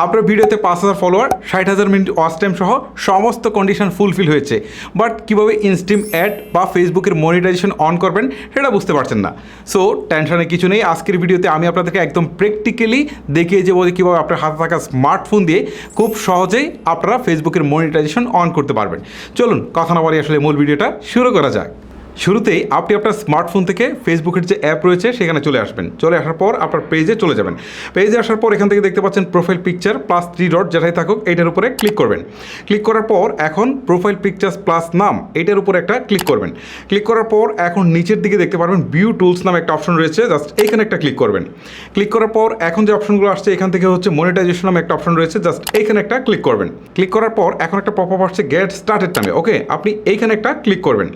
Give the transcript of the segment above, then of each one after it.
আপনার ভিডিওতে পাঁচ হাজার ফলোয়ার ষাট হাজার মিনিট ওয়াচ টাইম সহ সমস্ত কন্ডিশন ফুলফিল হয়েছে। বাট কীভাবে ইনস্টিম অ্যাড বা ফেসবুকের মনিটাইজেশন অন করবেন সেটা বুঝতে পারছেন না। সো টেনশনের কিছু নেই। আজকের ভিডিওতে আমি আপনাদেরকে একদম প্র্যাকটিক্যালি দেখিয়ে যে কীভাবে আপনার হাতে থাকা স্মার্টফোন দিয়ে খুব সহজেই আপনারা ফেসবুকের মনিটাইজেশন অন করতে পারবেন। চলুন, কথা না বলে আসলে মূল ভিডিওটা শুরু করা যাক। শুরুতেই আপনি আপনার স্মার্টফোন থেকে ফেসবুকের যে অ্যাপ রয়েছে সেখানে চলে আসবেন। চলে আসার পর আপনার পেজে চলে যাবেন। পেজে আসার পর এখান থেকে দেখতে পাচ্ছেন profile picture plus three dot যেটাই থাকুক এইটার উপরে ক্লিক করবেন। ক্লিক করার পর এখন প্রোফাইল পিকচার্স প্লাস নাম, এটার উপরে একটা ক্লিক করবেন। ক্লিক করার পর এখন নিচের দিকে দেখতে পারবেন ভিউ টুলস নামে একটা অপশন রয়েছে জাস্ট এইখানে একটা ক্লিক করবেন। ক্লিক করার পর এখন যে অপশনগুলো আসছে, এখান থেকে হচ্ছে মনিটাইজেশন নামে একটা অপশন রয়েছে জাস্ট এইখানে একটা ক্লিক করবেন। ক্লিক করার পর এখন একটা পপ আপ আসছে গেট স্টার্টেড নামে ওকে আপনি এইখানে একটা ক্লিক করবেন।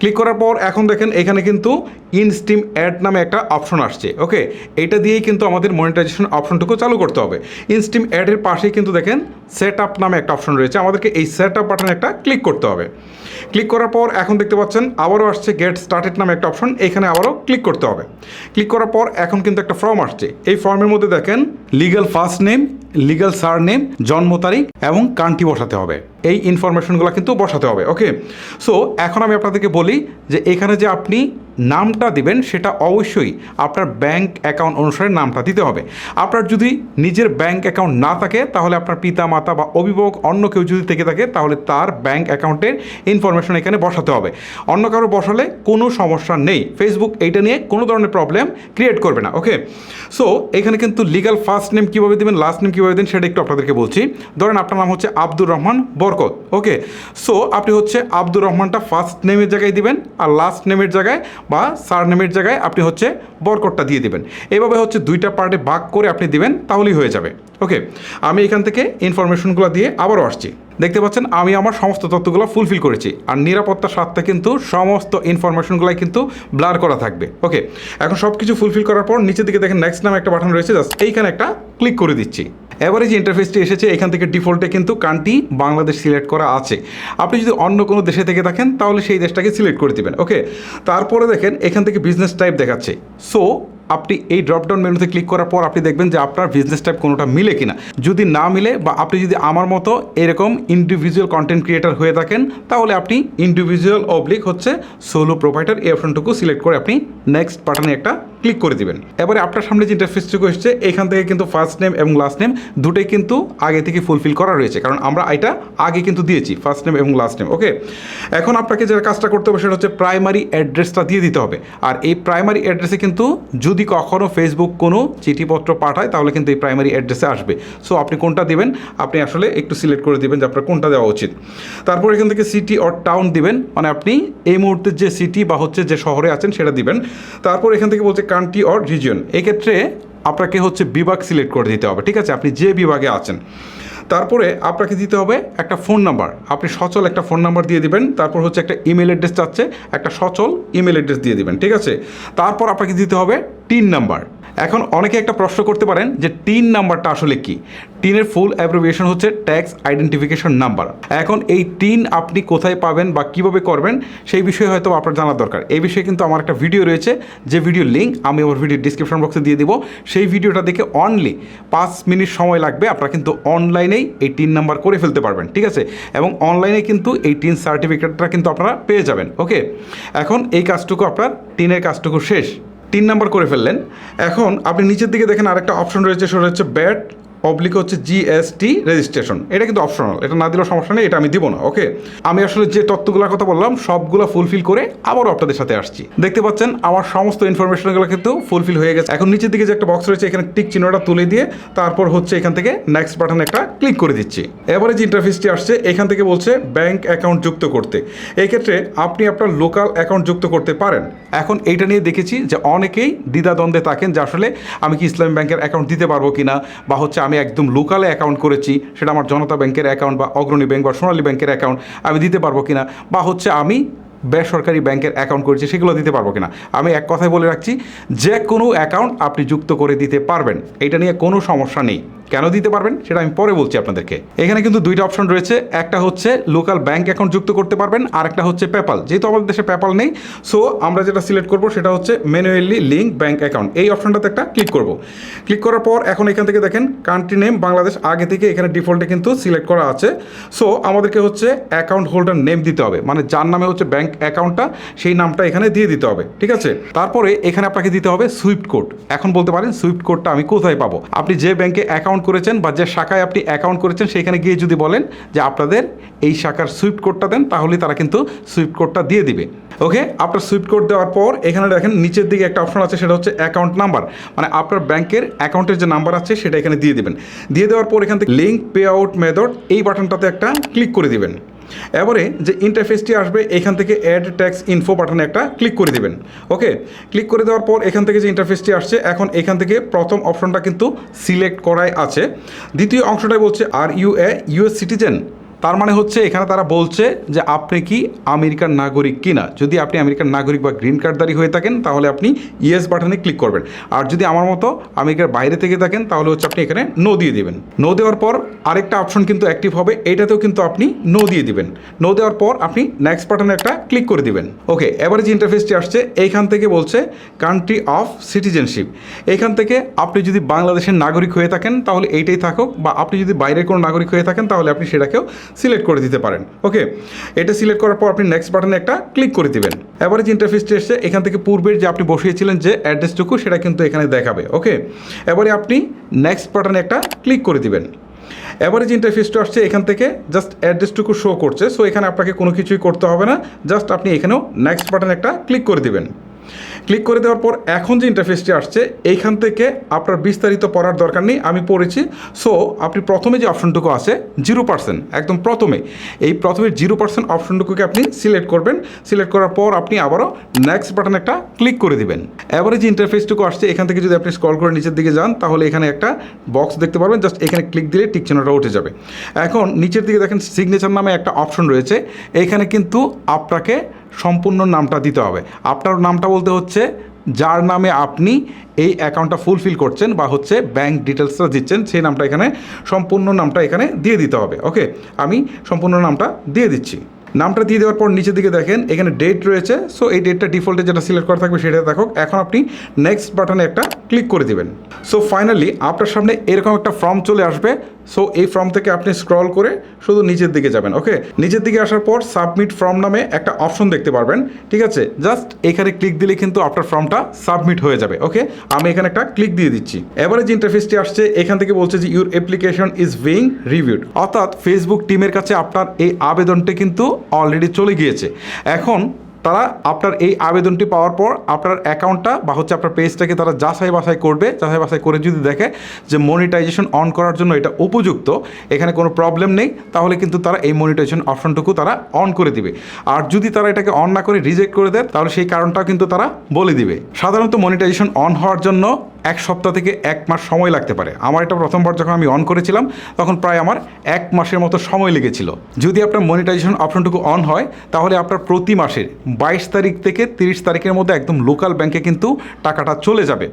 ক্লিক করার পর এখন দেখেন এখানে কিন্তু ইনস্টিম অ্যাড নামে একটা অপশন আসছে ওকে এটা দিয়েই কিন্তু আমাদের মনিটাইজেশন অপশনটুকু চালু করতে হবে। ইনস্টিম অ্যাডের পাশেই কিন্তু দেখেন সেট আপ নামে একটা অপশন রয়েছে। আমাদেরকে এই সেট আপ বাটনে একটা ক্লিক করতে হবে। ক্লিক করার পর এখন দেখতে পাচ্ছেন আবারও আসছে গেট স্টার্টেড নামে একটা অপশন এখানে আবারও ক্লিক করতে হবে। ক্লিক করার পর এখন কিন্তু একটা ফর্ম আসছে। এই ফর্মের মধ্যে দেখেন legal first name legal surname জন্ম তারিখ এবং কান্ট্রি বসাতে হবে। এই ইনফরমেশনগুলো কিন্তু বসাতে হবে ওকে সো এখন আমি আপনাদেরকে বলি যে এখানে যে আপনি নামটা দিবেন, সেটা অবশ্যই আপনার ব্যাংক অ্যাকাউন্ট অনুসারে নামটা দিতে হবে। আপনার যদি নিজের ব্যাংক অ্যাকাউন্ট না থাকে, তাহলে আপনার পিতা মাতা বা অভিভাবক অন্য কেউ যদি থেকে থাকে, তাহলে তার ব্যাংক অ্যাকাউন্টের ইনফরমেশন এখানে বসাতে হবে। অন্য কারও বসালে কোনো সমস্যা নেই। ফেসবুক এইটা নিয়ে কোনো ধরনের প্রবলেম ক্রিয়েট করবে না ওকে সো এখানে কিন্তু লিগাল ফার্স্ট নেম কীভাবে দেবেন লাস্ট নেম কীভাবে দেবেন, সেটা একটু আপনাদেরকে বলছি। ধরেন আপনার নাম হচ্ছে আব্দুর রহমান বরকত ওকে সো আপনি হচ্ছে আব্দুর রহমানটা ফার্স্ট নেমের জায়গায় দিবেন, আর লাস্ট নেমের জায়গায় বা সারনেমের জায়গায় আপনি হচ্ছে বরকটটা দিয়ে দেবেন। এভাবে হচ্ছে দুইটা পার্টে ভাগ করে আপনি দেবেন, তাহলেই হয়ে যাবে। ওকে, আমি এখান থেকে ইনফরমেশনগুলো দিয়ে আবারও আসছি। দেখতে পাচ্ছেন, আমি আমার সমস্ত তথ্যগুলো ফুলফিল করেছি। আর নিরাপত্তার স্বার্থে কিন্তু সমস্ত ইনফরমেশনগুলাই কিন্তু ব্লার করা থাকবে। ওকে এখন সব কিছু ফুলফিল করার পর নিচের দিকে দেখেন নেক্সট নামে একটা বাটন রয়েছে জাস্ট এইখানে একটা ক্লিক করে দিচ্ছি। এবারে যে ইন্টারফেসটি এসেছে, এখান থেকে ডিফল্টে কিন্তু কান্ট্রি বাংলাদেশ সিলেক্ট করা আছে। আপনি যদি অন্য কোনো দেশে থেকে থাকেন, তাহলে সেই দেশটাকে সিলেক্ট করে দিবেন। ওকে তারপরে দেখেন, এখান থেকে বিজনেস টাইপ দেখাচ্ছে। সো আপনি এই ড্রপডাউন মেনুতে ক্লিক করার পর আপনি দেখবেন যে আপনার বিজনেস টাইপ কোনোটা মিলে কিনা। যদি না মিলে বা আপনি যদি আমার মতো এরকম ইন্ডিভিজুয়াল কন্টেন্ট ক্রিয়েটার হয়ে থাকেন, তাহলে আপনি ইন্ডিভিজুয়াল অবলিক হচ্ছে সোলো প্রোভাইডার এই অপশনটুকু সিলেক্ট করে আপনি নেক্সট বাটনে একটা ক্লিক করে দিবেন। এবারে আপনার সামনে যে ইন্টারফেসটুকু এসছে, এখান থেকে কিন্তু ফার্স্ট নেম এবং লাস্ট নেম দুটোই কিন্তু আগে থেকে ফুলফিল করা রয়েছে। কারণ আমরা এটা আগে কিন্তু দিয়েছি ফার্স্ট নেম এবং লাস্ট নেম ওকে এখন আপনাকে যে কাজটা করতে হবে, সেটা হচ্ছে প্রাইমারি অ্যাড্রেসটা দিয়ে দিতে হবে। আর এই প্রাইমারি অ্যাড্রেসে কিন্তু যদি কখনও ফেসবুক কোনো চিঠিপত্র পাঠায়, তাহলে কিন্তু এই প্রাইমারি অ্যাড্রেসে আসবে। সো আপনি কোনটা দিবেন? আপনি আসলে একটু সিলেক্ট করে দিবেন যে আপনার কোনটা দেওয়া উচিত। তারপর এখান থেকে সিটি অর টাউন দিবেন মানে আপনি এই মুহূর্তে যে সিটি বা হচ্ছে যে শহরে আছেন, সেটা দিবেন। তারপর এখান থেকে বলছে কান্ট্রি অর রিজিয়ন এক্ষেত্রে আপনাকে হচ্ছে বিভাগ সিলেক্ট করে দিতে হবে, ঠিক আছে? আপনি যে বিভাগে আছেন। তারপরে আপনাকে দিতে হবে একটা ফোন নাম্বার আপনি সচল একটা ফোন নাম্বার দিয়ে দিবেন, তারপর হচ্ছে একটা ইমেল অ্যাড্রেস চাচ্ছে, একটা সচল ইমেল অ্যাড্রেস দিয়ে দিবেন, ঠিক আছে? তারপর আপনাকে দিতে হবে টিন নাম্বার এখন অনেকে একটা প্রশ্ন করতে পারেন যে টিন নাম্বারটা আসলে কি? টিনের ফুল অ্যাব্রিভিয়েশন হচ্ছে ট্যাক্স আইডেন্টিফিকেশন নাম্বার এখন এই টিন আপনি কোথায় পাবেন বা কীভাবে করবেন সেই বিষয়ে হয়তো আপনার জানার দরকার। এই বিষয়ে কিন্তু আমার একটা ভিডিও রয়েছে, যে ভিডিও লিঙ্ক আমি আমার ভিডিও ডিসক্রিপশন বক্সে দিয়ে দিব। সেই ভিডিওটা দেখে অনলি পাঁচ মিনিট সময় লাগবে, আপনারা কিন্তু অনলাইনেই এই টিন নাম্বার করে ফেলতে পারবেন, ঠিক আছে? এবং অনলাইনে কিন্তু এই টিন সার্টিফিকেটটা কিন্তু আপনারা পেয়ে যাবেন ওকে এখন এই কাজটুকু আপনার, টিনের কাজটুকু শেষ। তিন নম্বর করে ফেললেন। এখন আপনি নিচের দিকে দেখেন আরেকটা অপশন রয়েছে, সেটা হচ্ছে ব্যাট অবলিক হচ্ছে জিএসটি রেজিস্ট্রেশন এটা কিন্তু অপশনাল এটা না দিলেও সমস্যা নেই, এটা আমি দিব না ওকে আমি আসলে যে তত্ত্বগুলোর কথা বললাম, সবগুলো ফুলফিল করে আবারও আপনাদের সাথে আসছি। দেখতে পাচ্ছেন, আমার সমস্ত ইনফরমেশনগুলো কিন্তু ফুলফিল হয়ে গেছে। এখন নিচের দিকে যে একটা বক্স রয়েছে, এখানে টিক চিহ্নটা তুলে দিয়ে তারপর হচ্ছে এখান থেকে নেক্সট বাটনে একটা ক্লিক করে দিচ্ছি। এবারে যে ইন্টারফেসটি আসছে, এখান থেকে বলছে ব্যাংক অ্যাকাউন্ট যুক্ত করতে। এই ক্ষেত্রে আপনি আপনার লোকাল অ্যাকাউন্ট যুক্ত করতে পারেন। এখন এইটা নিয়ে দেখেছি যে অনেকেই দ্বিধাদ্বন্দ্বে থাকেন যে আসলে আমি কি ইসলামী ব্যাংকের অ্যাকাউন্ট দিতে পারব কিনা, বা হচ্ছে আমি একদম লোকালে অ্যাকাউন্ট করেছি, সেটা আমার জনতা ব্যাংকের অ্যাকাউন্ট বা অগ্রণী ব্যাংক বা সোনালী ব্যাংকের অ্যাকাউন্ট আমি দিতে পারব কিনা? বা হচ্ছে আমি বেসরকারি ব্যাংকের অ্যাকাউন্ট করেছি, সেগুলো দিতে পারব কিনা? আমি এক কথায় বলে রাখছি, যে কোনো অ্যাকাউন্ট আপনি যুক্ত করে দিতে পারবেন। এটা নিয়ে কোনো সমস্যা নেই। কেন দিতে পারবেন সেটা আমি পরে বলছি আপনাদেরকে। এখানে কিন্তু দুইটা অপশন রয়েছে। একটা হচ্ছে লোকাল ব্যাংক অ্যাকাউন্ট যুক্ত করতে পারবেন, আর একটা হচ্ছে পেপাল যেহেতু আমাদের দেশে পেপাল নেই সো আমরা যেটা সিলেক্ট করব সেটা হচ্ছে ম্যানুয়ালি লিঙ্ক ব্যাংক অ্যাকাউন্ট এই অপশনটাতে একটা ক্লিক করব। ক্লিক করার পর এখন এখান থেকে দেখেন কান্ট্রি নেম বাংলাদেশ, আগে থেকে এখানে ডিফল্টে কিন্তু সিলেক্ট করা আছে। সো আমাদেরকে হচ্ছে অ্যাকাউন্ট হোল্ডার নেম দিতে হবে মানে যার নামে হচ্ছে ব্যাংক অ্যাকাউন্টটা সেই নামটা এখানে দিয়ে দিতে হবে, ঠিক আছে? তারপরে এখানে আপনাকে দিতে হবে সুইফট কোড এখন বলতে পারেন সুইফট কোডটা আমি কোথায় পাবো? আপনি যে ব্যাংকে অ্যাকাউন্ট করেছেন বা যে শাখায় আপনি অ্যাকাউন্ট করেছেন, সেখানে গিয়ে যদি বলেন যে আপনাদের এই শাখার সুইফট কোডটা দেন তাহলে তারা কিন্তু সুইফট কোডটা দিয়ে দিবে। ওকে আপনার সুইফট কোড দেওয়ার পর, এখানে দেখেন নিচের দিকে একটা অপশন আছে, সেটা হচ্ছে অ্যাকাউন্ট নাম্বার মানে আপনার ব্যাংকের অ্যাকাউন্টের যে নাম্বার আছে, সেটা এখানে দিয়ে দিবেন। দিয়ে দেওয়ার পর এখান থেকে লিঙ্ক পে আউট মেথড এই বাটনটাতে একটা ক্লিক করে দিবেন। এবারে যে ইন্টারফেসটি আসবে, এখান থেকে অ্যাড ট্যাক্স ইনফো বাটনে একটা ক্লিক করে দেবেন। ওকে ক্লিক করে দেওয়ার পর এখান থেকে যে ইন্টারফেসটি আসছে, এখন এখান থেকে প্রথম অপশনটা কিন্তু সিলেক্ট করাই আছে। দ্বিতীয় অংশটাই বলছে are you a US citizen তার মানে হচ্ছে এখানে তারা বলছে যে আপনি কি আমেরিকার নাগরিক কিনা? যদি আপনি আমেরিকার নাগরিক বা গ্রিন কার্ডদারি হয়ে থাকেন, তাহলে আপনি ইয়েস বাটনে ক্লিক করবেন। আর যদি আমার মতো আমেরিকার বাইরে থেকে থাকেন, তাহলে হচ্ছে আপনি এখানে নো দিয়ে দিবেন। নো দেওয়ার পর আরেকটা অপশন কিন্তু অ্যাক্টিভ হবে এইটাতেও কিন্তু আপনি নো দিয়ে দিবেন। নো দেওয়ার পর আপনি নেক্সট বাটনে একটা ক্লিক করে দিবেন। ওকে এবারে যে ইন্টারফেসটি আসছে, এইখান থেকে বলছে কান্ট্রি অফ সিটিজেনশিপ এইখান থেকে আপনি যদি বাংলাদেশের নাগরিক হয়ে থাকেন, তাহলে এইটাই থাকুক, বা আপনি যদি বাইরের কোনো নাগরিক হয়ে থাকেন, তাহলে আপনি সেটাকেও সিলেক্ট করে দিতে পারেন। ওকে? এটা সিলেক্ট করার পর আপনি নেক্সট বাটনে একটা ক্লিক করে দিবেন। যে ইন্টারফেসটি এসছে এখান থেকে পূর্বের যে আপনি বসিয়েছিলেন যে অ্যাড্রেসটুকু সেটা কিন্তু এখানে দেখাবে। ওকে? এবারে আপনি নেক্সট বাটনে একটা ক্লিক করে দিবেন। যে ইন্টারফেসটা আসছে এখান থেকে জাস্ট অ্যাড্রেসটুকু শো করছে। সো এখানে আপনাকে কোনো কিছুই করতে হবে না। জাস্ট আপনি এখানেও নেক্সট বাটনে একটা ক্লিক করে দিবেন। ক্লিক করে দেওয়ার পর এখন যে ইন্টারফেসটি আসছে, এইখান থেকে আপনার বিস্তারিত পড়ার দরকার নেই, আমি পড়েছি। সো আপনি প্রথমে যে অপশনটুকু আছে জিরো পার্সেন্ট একদম প্রথমে। এই প্রথমে জিরো পার্সেন্ট অপশনটুকুকে আপনি সিলেক্ট করবেন। সিলেক্ট করার পর আপনি আবারও নেক্সট বাটন একটা ক্লিক করে দিবেন। এবারে যে ইন্টারফেসটুকু আসছে, এখান থেকে যদি আপনি স্ক্রল করে নিচের দিকে যান, তাহলে এখানে একটা বক্স দেখতে পারবেন। জাস্ট এখানে ক্লিক দিলে টিক চিহ্নটা উঠে যাবে। এখন নিচের দিকে দেখেন সিগনেচার নামে একটা অপশন রয়েছে। এখানে কিন্তু আপনাকে সম্পূর্ণ নামটা দিতে হবে। আপনার নামটা বলতে হচ্ছে, যার নামে আপনি এই অ্যাকাউন্টটা ফুলফিল করছেন বা হচ্ছে ব্যাংক ডিটেলসটা দিচ্ছেন, সেই নামটা এখানে, সম্পূর্ণ নামটা এখানে দিয়ে দিতে হবে ওকে আমি সম্পূর্ণ নামটা দিয়ে দিচ্ছি। নামটা দিয়ে দেওয়ার পর নিচের দিকে দেখেন, এখানে ডেট রয়েছে সো এই ডেটটা ডিফল্টে যেটা সিলেক্ট করা থাকবে সেটা দেখো, এখন আপনি নেক্সট বাটনে একটা ক্লিক করে দিবেন। সো ফাইনালি আপনার সামনে এরকম একটা ফর্ম চলে আসবে সো এই ফর্ম থেকে আপনি স্ক্রল করে শুধু নিচের দিকে যাবেন ওকে নিচের দিকে আসার পর সাবমিট ফর্ম নামে একটা অপশন দেখতে পারবেন, ঠিক আছে? জাস্ট এখানে ক্লিক দিলে কিন্তু আপনার ফর্মটা সাবমিট হয়ে যাবে ওকে আমি এখানে একটা ক্লিক দিয়ে দিচ্ছি। এবারে যে ইন্টারফেসটি আসছে, এখান থেকে বলছে যে your application is being reviewed অর্থাৎ ফেসবুক টিমের কাছে আপনার এই আবেদনটি কিন্তু অলরেডি চলে গিয়েছে। এখন তারা আপনার এই আবেদনটি পাওয়ার পর আপনার অ্যাকাউন্টটা বা হচ্ছে আপনার পেজটাকে তারা যাচাই বাছাই করবে, যাচাই বাছাই করে যদি দেখে যে মনিটাইজেশন অন করার জন্য এটা উপযুক্ত, এখানে কোনো প্রবলেম নেই, তাহলে কিন্তু তারা এই মনিটাইজেশন অপশনটুকু তারা অন করে দিবে। আর যদি তারা এটাকে অন না করে রিজেক্ট করে দেয়, তাহলে সেই কারণটাও কিন্তু তারা বলে দিবে। সাধারণত মনিটাইজেশন অন হওয়ার জন্য এক সপ্তাহ থেকে এক মাস সময় লাগতে পারে। আমার এটা প্রথমবার যখন আমি অন করেছিলাম, তখন প্রায় আমার এক মাসের মতো সময় লেগেছিল। যদি আপনার মনিটাইজেশন অপশনটুকু অন হয়, তাহলে আপনার প্রতি মাসের বাইশ তারিখ থেকে তিরিশ তারিখের মধ্যে একদম লোকাল ব্যাংকে কিন্তু টাকাটা চলে যাবে।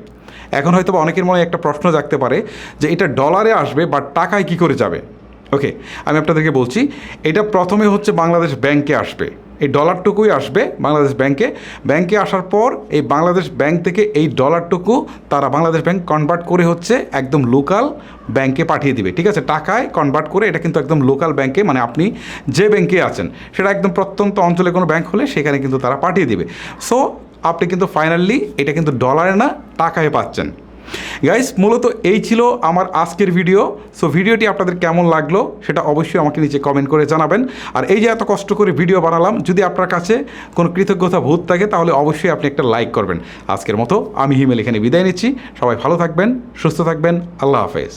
এখন হয়তো অনেকের মনে একটা প্রশ্ন জাগতে পারে যে এটা ডলারে আসবে বা টাকায় কী করে যাবে? ওকে আমি আপনাদেরকে বলছি, এটা প্রথমে হচ্ছে বাংলাদেশ ব্যাংকে আসবে। এই ডলারটুকুই আসবে বাংলাদেশ ব্যাংকে। ব্যাংকে আসার পর এই বাংলাদেশ ব্যাংক থেকে এই ডলারটুকু তারা বাংলাদেশ ব্যাংক কনভার্ট করে হচ্ছে একদম লোকাল ব্যাংকে পাঠিয়ে দিবে। ঠিক আছে? টাকায় কনভার্ট করে এটা কিন্তু একদম লোকাল ব্যাংকে মানে আপনি যে ব্যাংকে আছেন, সেটা একদম প্রত্যন্ত অঞ্চলে কোনো ব্যাংক হলে সেখানে কিন্তু তারা পাঠিয়ে দিবে। সো আপনি কিন্তু ফাইনালি এটা কিন্তু ডলারে না, টাকায় পাচ্ছেন। গাইস মূলত এই ছিল আমার আজকের ভিডিও সো ভিডিওটি আপনাদের কেমন লাগল সেটা অবশ্যই আমাকে নিচে কমেন্ট করে জানাবেন। আর এই যে এত কষ্ট করে ভিডিও বানালাম, যদি আপনার কাছে কোনো কৃতজ্ঞতা ভূত থাকে, তাহলে অবশ্যই আপনি একটা লাইক করবেন। আজকের মতো আমি হিমেল এখানে বিদায় নিচ্ছি। সবাই ভালো থাকবেন, সুস্থ থাকবেন। আল্লাহ হাফেজ।